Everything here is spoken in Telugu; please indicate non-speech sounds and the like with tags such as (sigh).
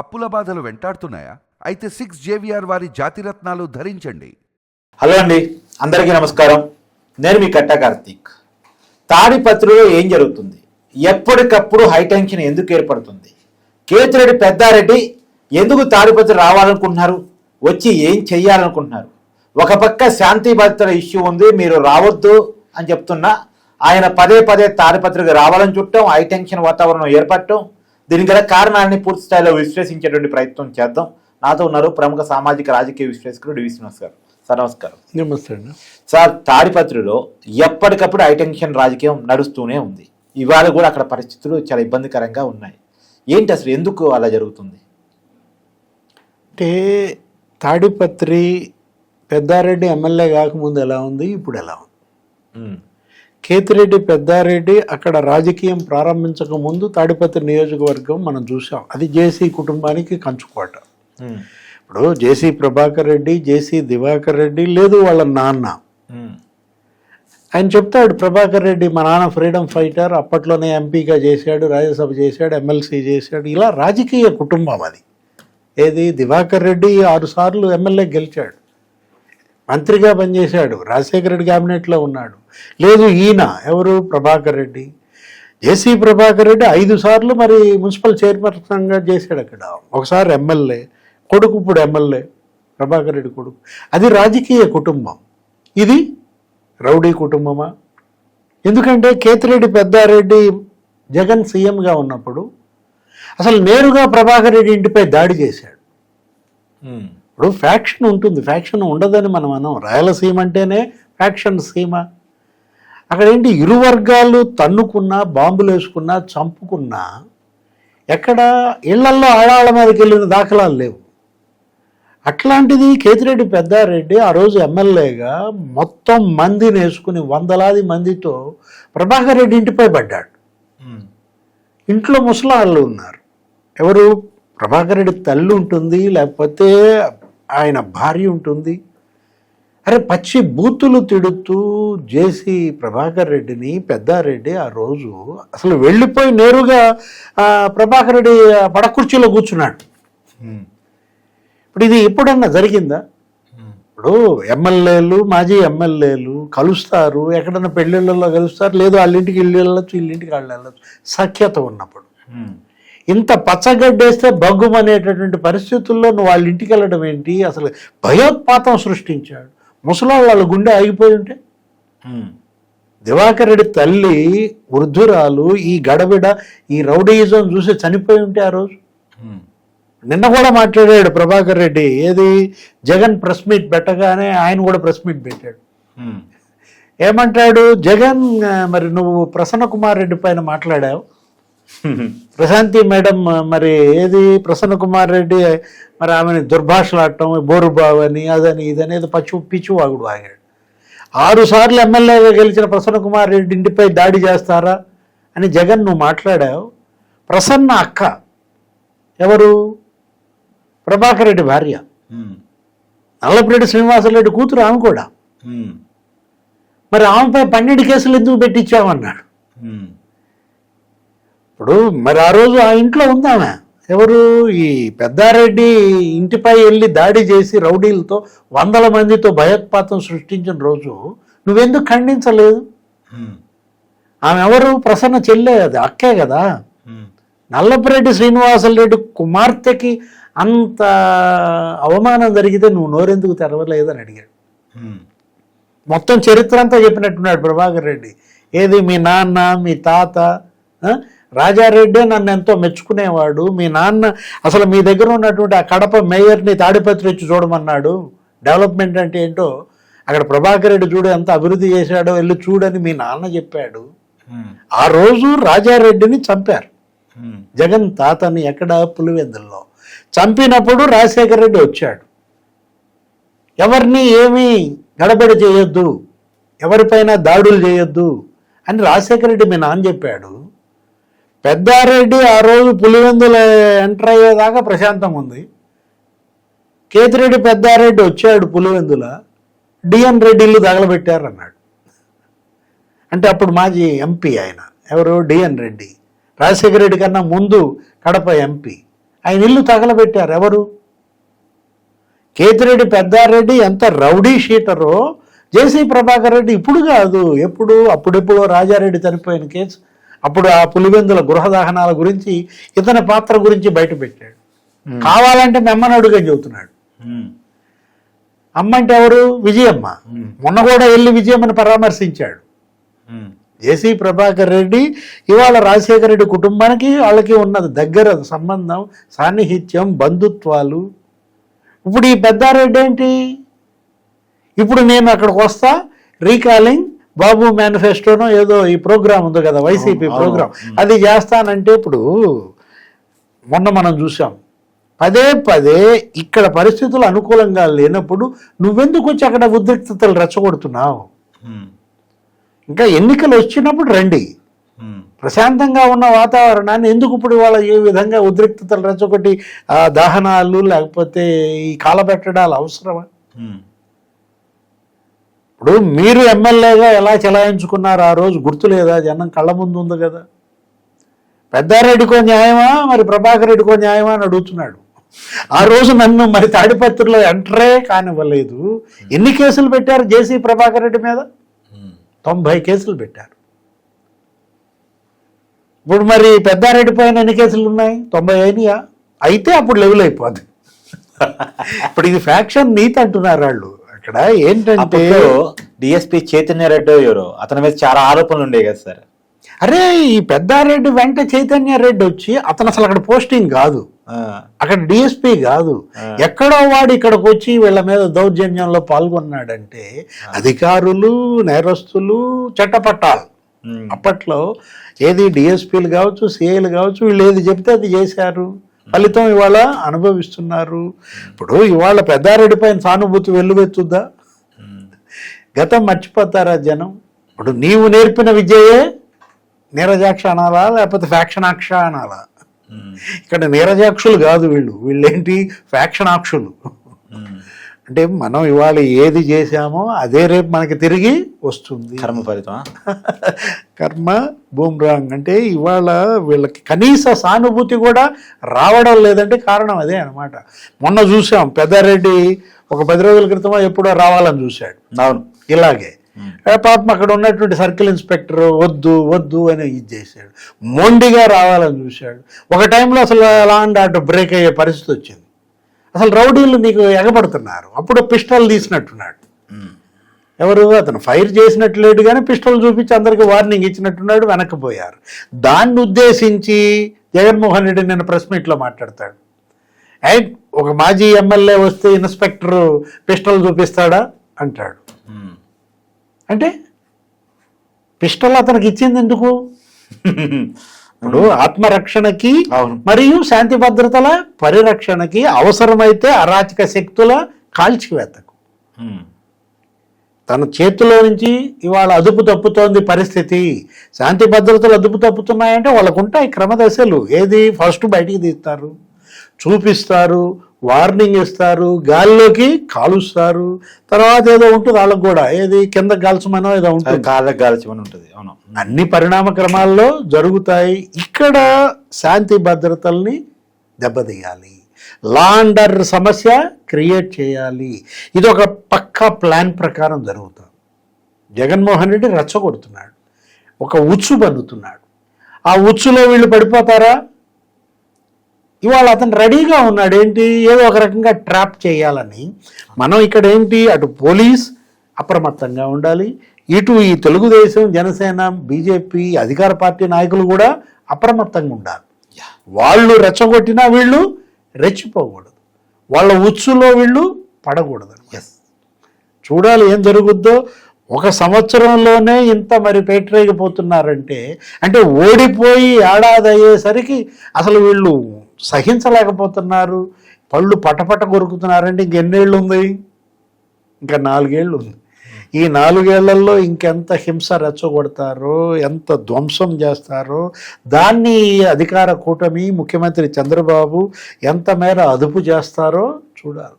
అప్పుల బాధలు వెంటాడుతున్నాయా? అయితే సిక్స్ జేవిఆర్ వారి జాతిరత్నాలు ధరించండి. హలో అండి. అందరికీ నమస్కారం. నేను మీ కట్ట కార్తీక్. తాడిపత్రిలో ఏం జరుగుతుంది? ఎప్పటికప్పుడు హైటెన్షన్ ఎందుకు ఏర్పడుతుంది? కేతిరెడ్డి పెద్దారెడ్డి ఎందుకు తాడిపత్రి రావాలనుకుంటున్నారు? వచ్చి ఏం చెయ్యాలనుకుంటున్నారు? ఒక పక్క శాంతి భద్రతల ఇష్యూ ఉంది మీరు రావద్దు అని చెప్తున్నా. ఆయన పదే పదే తాడిపత్రికి రావాలని చుట్టం హైటెన్షన్ వాతావరణం ఏర్పడటం. దీనికి గల కారణాన్ని పూర్తి స్థాయిలో విశ్లేషించేటువంటి ప్రయత్నం చేద్దాం. నాతో ఉన్నారు ప్రముఖ సామాజిక రాజకీయ విశ్లేషకుడు డివి శ్రీనివాస్ గారు. సార్ నమస్కారం. నమస్తే అండి. సార్ తాడిపత్రిలో ఎప్పటికప్పుడు హైటెన్షన్ రాజకీయం నడుస్తూనే ఉంది. ఇవాళ కూడా అక్కడ పరిస్థితులు చాలా ఇబ్బందికరంగా ఉన్నాయి. ఏంటి అసలు ఎందుకు అలా జరుగుతుంది? అంటే తాడిపత్రి పెద్దారెడ్డి ఎమ్మెల్యే కాకముందు ఎలా ఉంది ఇప్పుడు ఎలా ఉంది? కేతిరెడ్డి పెద్దారెడ్డి అక్కడ రాజకీయం ప్రారంభించక ముందు తాడిపత్రి నియోజకవర్గం మనం చూసాం అది జేసీ కుటుంబానికి కంచుకోట. ఇప్పుడు జేసీ ప్రభాకర్ రెడ్డి జేసీ దివాకర్ రెడ్డి లేదు వాళ్ళ నాన్న. ఆయన చెప్తాడు ప్రభాకర్ రెడ్డి మా నాన్న ఫ్రీడమ్ ఫైటర్ అప్పట్లోనే ఎంపీగా చేశాడు రాజ్యసభ చేశాడు ఎమ్మెల్సీ చేశాడు. ఇలా రాజకీయ కుటుంబం అది. ఏది? దివాకర్ రెడ్డి ఆరు సార్లు ఎమ్మెల్యే గెలిచాడు. మంత్రిగా పనిచేశాడు రాజశేఖర రెడ్డి క్యాబినెట్లో ఉన్నాడు. లేదు ఈయన ఎవరు? ప్రభాకర్ రెడ్డి. జేసీ ప్రభాకర్ రెడ్డి ఐదు సార్లు మరి మున్సిపల్ చైర్పర్సన్గా చేశాడు అక్కడ. ఒకసారి ఎమ్మెల్యే కొడుకు ఇప్పుడు ఎమ్మెల్యే ప్రభాకర్ రెడ్డి కొడుకు. అది రాజకీయ కుటుంబం. ఇది రౌడీ కుటుంబమా? ఎందుకంటే కేతిరెడ్డి పెద్దారెడ్డి జగన్ సీఎంగా ఉన్నప్పుడు అసలు నేరుగా ప్రభాకర్ రెడ్డి ఇంటిపై దాడి చేశాడు. ఇప్పుడు ఫ్యాక్షన్ ఉంటుంది. ఫ్యాక్షన్ ఉండదని మనం అనం రాయలసీమ అంటేనే ఫ్యాక్షన్ సీమ. అక్కడ ఏంటి ఇరు వర్గాలు తన్నుకున్నా బాంబులు వేసుకున్నా చంపుకున్నా ఎక్కడ ఇళ్ళల్లో ఆడాళ్ళ మీదకి వెళ్ళిన దాఖలాలు లేవు. అట్లాంటిది కేతిరెడ్డి పెద్దారెడ్డి ఆ రోజు ఎమ్మెల్యేగా మొత్తం మందిని వేసుకుని వందలాది మందితో ప్రభాకర్ రెడ్డి ఇంటిపై పడ్డాడు. ఇంట్లో ముసలాళ్ళు ఉన్నారు. ఎవరు? ప్రభాకర్ రెడ్డి తల్లి ఉంటుంది. లేకపోతే ఆయన భార్య ఉంటుంది. అరే పచ్చి బూతులు తిడుతూ జేసి ప్రభాకర్ రెడ్డిని పెద్దారెడ్డి ఆ రోజు అసలు వెళ్ళిపోయి నేరుగా ప్రభాకర్ రెడ్డి పడకుర్చీలో కూర్చున్నాడు. ఇప్పుడు ఇది ఎప్పుడన్నా జరిగిందా? ఇప్పుడు ఎమ్మెల్యేలు మాజీ ఎమ్మెల్యేలు కలుస్తారు ఎక్కడన్నా పెళ్ళిళ్ళలో కలుస్తారు లేదు వాళ్ళ ఇంటికి ఇల్లు వెళ్ళొచ్చు వీళ్ళింటికి వాళ్ళు వెళ్ళొచ్చు సఖ్యత ఉన్నప్పుడు. ఇంత పచ్చగడ్డేస్తే బగ్గుమనేటటువంటి పరిస్థితుల్లో నువ్వు వాళ్ళ ఇంటికి వెళ్ళడం ఏంటి? అసలు భయోత్పాతం సృష్టించాడు. ముసలాళ్ళు వాళ్ళ గుండె ఆగిపోయి ఉంటే? దివాకర్ రెడ్డి తల్లి వృద్ధురాలు ఈ గడబిడ ఈ రౌడీయిజం చూసి చనిపోయి ఉంటే ఆ రోజు? నిన్న కూడా మాట్లాడాడు ప్రభాకర్ రెడ్డి. ఏది? జగన్ ప్రెస్ మీట్ పెట్టగానే ఆయన కూడా ప్రెస్ మీట్ పెట్టాడు. ఏమంటాడు? జగన్ మరి నువ్వు ప్రసన్న కుమార్ రెడ్డి పైన మాట్లాడావు. ప్రశాంతి మేడం మరి ఏది? ప్రసన్న కుమార్ రెడ్డి మరి ఆమెని దుర్భాషలాడటం బోరుబావు అని అదని ఇదని ఏదో పచ్చు పిచ్చు వాగుడు వాగాడు. ఆరు సార్లు ఎమ్మెల్యేగా గెలిచిన ప్రసన్న కుమార్ రెడ్డి ఇంటిపై దాడి చేస్తారా అని జగన్ నువ్వు మాట్లాడావు. ప్రసన్న అక్క ఎవరు? ప్రభాకర్ రెడ్డి భార్య. నల్లపురెడ్డి శ్రీనివాసరెడ్డి కూతురు ఆమె కూడా. మరి ఆమెపై పన్నెండు కేసులు ఎందుకు పెట్టించామన్నాడు ఇప్పుడు మరి ఆ రోజు ఆ ఇంట్లో ఉందామె. ఎవరు ఈ పెద్దారెడ్డి ఇంటిపై వెళ్ళి దాడి చేసి రౌడీలతో వందల మందితో భయోత్పాతం సృష్టించిన రోజు నువ్వెందుకు ఖండించలేదు? ఆమె ఎవరు? ప్రసన్న చెల్లె అది అక్కే కదా. నల్లపురెడ్డి శ్రీనివాసరెడ్డి కుమార్తెకి అంత అవమానం జరిగితే నువ్వు నోరెందుకు తెరవలేదని అడిగాడు. మొత్తం చరిత్ర అంతా చెప్పినట్టున్నాడు ప్రభాకర్ రెడ్డి. ఏది మీ నాన్న మీ తాత? రాజారెడ్డి నన్ను ఎంతో మెచ్చుకునేవాడు. మీ నాన్న అసలు మీ దగ్గర ఉన్నటువంటి ఆ కడప మేయర్ని తాడిపత్రి వచ్చి చూడమన్నాడు. డెవలప్మెంట్ అంటే ఏంటో అక్కడ ప్రభాకర్ రెడ్డి చూడు ఎంత అభివృద్ధి చేశాడో వెళ్ళి చూడని మీ నాన్న చెప్పాడు. ఆ రోజు రాజారెడ్డిని చంపారు. జగన్ తాతని ఎక్కడ పులివెందుల్లో. చంపినప్పుడు రాజశేఖర రెడ్డి వచ్చాడు. ఎవరిని ఏమీ గడబడి చేయొద్దు. ఎవరిపైన దాడులు చేయొద్దు అని రాజశేఖర రెడ్డి మీ నాన్న చెప్పాడు. పెద్దారెడ్డి ఆ రోజు పులివెందుల ఎంటర్ అయ్యేదాకా ప్రశాంతంగా ఉంది. కేతిరెడ్డి పెద్దారెడ్డి వచ్చాడు పులివెందుల. డిఎన్ రెడ్డి ఇల్లు తగలబెట్టారు అన్నాడు అంటే అప్పుడు మాజీ ఎంపీ ఆయన. ఎవరు? డిఎన్ రెడ్డి. రాజశేఖర రెడ్డి కన్నా ముందు కడప ఎంపీ. ఆయన ఇల్లు తగలబెట్టారు. ఎవరు? కేతిరెడ్డి పెద్దారెడ్డి ఎంత rowdy sheeter. JC Prabhakar Reddy ఇప్పుడు కాదు. ఎప్పుడు? అప్పుడెప్పుడో రాజారెడ్డి చనిపోయిన కేసు. అప్పుడు ఆ పులివెందుల గృహ దహనాల గురించి ఇతని పాత్ర గురించి బయట పెట్టాడు కావాలంటే మెమ్మని అడుగని చెబుతున్నాడు. ఉమ్. అమ్మ అంటే ఎవరు? విజయమ్మ. మొన్న కూడా వెళ్ళి విజయమ్మని పరామర్శించాడు. జేసీ ప్రభాకర్ రెడ్డి ఇవాళ రాజశేఖర రెడ్డి కుటుంబానికి వాళ్ళకి ఉన్నది దగ్గర సంబంధం సాన్నిహిత్యం బంధుత్వాలు. ఇప్పుడు ఈ పెద్దారెడ్డి ఏంటి? ఇప్పుడు నేను అక్కడికి వస్తా రీకాలింగ్ బాబు మేనిఫెస్టోనో ఏదో ఈ ప్రోగ్రామ్ ఉంది కదా వైసీపీ అవును. అది చేస్తానంటే ఇప్పుడు మొన్న మనం చూసాం పదే పదే ఇక్కడ పరిస్థితులు అనుకూలంగా లేనప్పుడు నువ్వెందుకు వచ్చి అక్కడ ఉద్రిక్తతలు రెచ్చగొడుతున్నావు. ఇంకా ఎన్నికలు వచ్చినప్పుడు రండి. ప్రశాంతంగా ఉన్న వాతావరణాన్ని ఎందుకు ఇప్పుడు వాళ్ళ ఏ విధంగా ఉద్రిక్తతలు రెచ్చగొట్టి ఆ దహనాలు లేకపోతే ఈ కాలబెట్టడాలు అవసరమా. ఇప్పుడు మీరు ఎమ్మెల్యేగా ఎలా చెలాయించుకున్నారు? ఆ రోజు గుర్తు లేదా జనం కళ్ళ ముందు ఉంది కదా. పెద్దారెడ్డికో న్యాయమా? మరి ప్రభాకర్ రెడ్డికో న్యాయమా అని అడుగుతున్నాడు. ఆ రోజు నన్ను మరి తాడిపత్రిలో ఎంటరే కానివ్వలేదు. ఎన్ని కేసులు పెట్టారు జేసీ ప్రభాకర్ రెడ్డి మీద? తొంభై కేసులు పెట్టారు. ఇప్పుడు మరి పెద్దారెడ్డి పైన ఎన్ని కేసులు ఉన్నాయి? తొంభై అయినాయా? అయితే అప్పుడు లెవెల్ అయిపోద్ది. ఇప్పుడు ఇది ఫ్యాక్షన్ నీతి అంటున్నారు వాళ్ళు. అక్కడ ఏంటంటే డిఎస్పి చైతన్య రెడ్డి ఎవరు? అతని మీద చాలా ఆరోపణలు ఉండేవి కదా సార్. అరే ఈ పెద్దారెడ్డి వెంట చైతన్య రెడ్డి వచ్చి అతను అసలు అక్కడ పోస్టింగ్ కాదు. అక్కడ డిఎస్పీ కాదు. ఎక్కడో వాడు ఇక్కడికి వచ్చి వీళ్ళ మీద దౌర్జన్యంలో పాల్గొన్నాడంటే అధికారులు నేరస్తులు చట్టపట్టాలు. అప్పట్లో ఏది డిఎస్పీలు కావచ్చు సిఐలు కావచ్చు వీళ్ళు ఏది చెప్తే అది చేశారు. ఫలితం ఇవాళ అనుభవిస్తున్నారు ఇప్పుడు ఇవాళ పెద్దారెడ్డి పైన సానుభూతి వెల్లువెత్తుద్దా. గతం మర్చిపోతారా జనం ఇప్పుడు నీవు నేర్పిన విద్యయే నీరజాక్ష అనాలా లేకపోతే ఫ్యాక్షనాక్ష అనాలా. ఇక్కడ నీరజాక్షులు కాదు వీళ్ళు వీళ్ళేంటి ఫ్యాక్షనాక్షులు. అంటే మనం ఇవాళ ఏది చేశామో అదే రేపు మనకి తిరిగి వస్తుంది. కర్మ ఫలితం కర్మ బూమ్రాంగ్. అంటే ఇవాళ వీళ్ళకి కనీస సానుభూతి కూడా రావడం లేదంటే కారణం అదే అన్నమాట. మొన్న చూసాం పెద్దారెడ్డి ఒక పది రోజుల క్రితమో ఎప్పుడో రావాలని చూశాడు. అవును. ఇలాగే. పాపం అక్కడ ఉన్నటువంటి సర్కిల్ ఇన్స్పెక్టర్ వద్దు వద్దు అని ఇది చేశాడు. మొండిగా రావాలని చూశాడు. ఒక టైంలో అసలు అలా అండ్ అటు బ్రేక్ అయ్యే పరిస్థితి వచ్చింది. అసలు రౌడీలు నీకు ఎగబడుతున్నారు. అప్పుడు పిస్టల్ తీసినట్టున్నాడు. ఎవరు? అతను ఫైర్ చేసినట్టు లేడు కానీ పిస్టల్ చూపించి అందరికి వార్నింగ్ ఇచ్చినట్టున్నాడు వెనక్కిపోయారు దాన్ని ఉద్దేశించి జగన్మోహన్ రెడ్డి నిన్న ప్రెస్ మీట్లో మాట్లాడతాడు. అండ్ ఒక మాజీ ఎమ్మెల్యే వస్తే ఇన్స్పెక్టర్ పిస్టల్ చూపిస్తాడా? అంటాడు. అంటే పిస్టల్ అతనికి ఇచ్చింది ఎందుకు? (laughs) ఇప్పుడు ఆత్మరక్షణకి. మరియు శాంతి భద్రతల పరిరక్షణకి అవసరమైతే అరాచక శక్తుల కాల్చివేతకు. తన చేతిలో నుంచి ఇవాళ అదుపు తప్పుతోంది పరిస్థితి. శాంతి భద్రతలు అదుపు తప్పుతున్నాయంటే వాళ్ళకు ఉంటాయి క్రమదశలు. ఏది ఫస్ట్ బయటికి తీస్తారు. చూపిస్తారు. వార్నింగ్ ఇస్తారు గాలిలోకి కాలుస్తారు. తర్వాత ఏదో ఉంటుంది వాళ్ళకు కూడా. ఏది? కింద కాల్చమనో ఏదో ఉంటుంది. కాళ్ళకి గాల్చమని ఉంటుంది. అవును. అన్ని పరిణామ క్రమాల్లో జరుగుతాయి. ఇక్కడ శాంతి భద్రతల్ని దెబ్బతీయాలి. లా అండర్ సమస్య క్రియేట్ చేయాలి. ఇది ఒక పక్కా ప్లాన్ ప్రకారం జరుగుతుంది జగన్మోహన్ రెడ్డి రెచ్చగొడుతున్నాడు. ఒక ఉచ్చు బన్నుతున్నాడు. ఆ ఉచ్చులో వీళ్ళు పడిపోతారా? ఇవాళ అతను రెడీగా ఉన్నాడు ఏంటి ఏదో ఒక రకంగా ట్రాప్ చేయాలని. మనం ఇక్కడ ఏంటి అటు పోలీస్ అప్రమత్తంగా ఉండాలి. ఇటు ఈ తెలుగుదేశం జనసేన బీజేపీ అధికార పార్టీ నాయకులు కూడా అప్రమత్తంగా ఉండాలి. వాళ్ళు రెచ్చగొట్టినా వీళ్ళు రెచ్చిపోకూడదు. వాళ్ళ ఉచ్చులో వీళ్ళు పడకూడదు. ఎస్ చూడాలి ఏం జరుగుద్దో. ఒక సంవత్సరంలోనే ఇంత మరి పేటరేగిపోతున్నారంటే అంటే ఓడిపోయి ఏడాది అయ్యేసరికి అసలు వీళ్ళు సహించలేకపోతున్నారు. పళ్ళు పటపట కొరుకుతున్నారంటే ఇంకెన్నేళ్ళు ఉంది ఇంకా నాలుగేళ్ళు ఉంది ఈ నాలుగేళ్ళలో ఇంకెంత హింస రెచ్చగొడతారో ఎంత ధ్వంసం చేస్తారో దాన్ని అధికార కూటమి ముఖ్యమంత్రి చంద్రబాబు ఎంత మేర అదుపు చేస్తారో చూడాలి.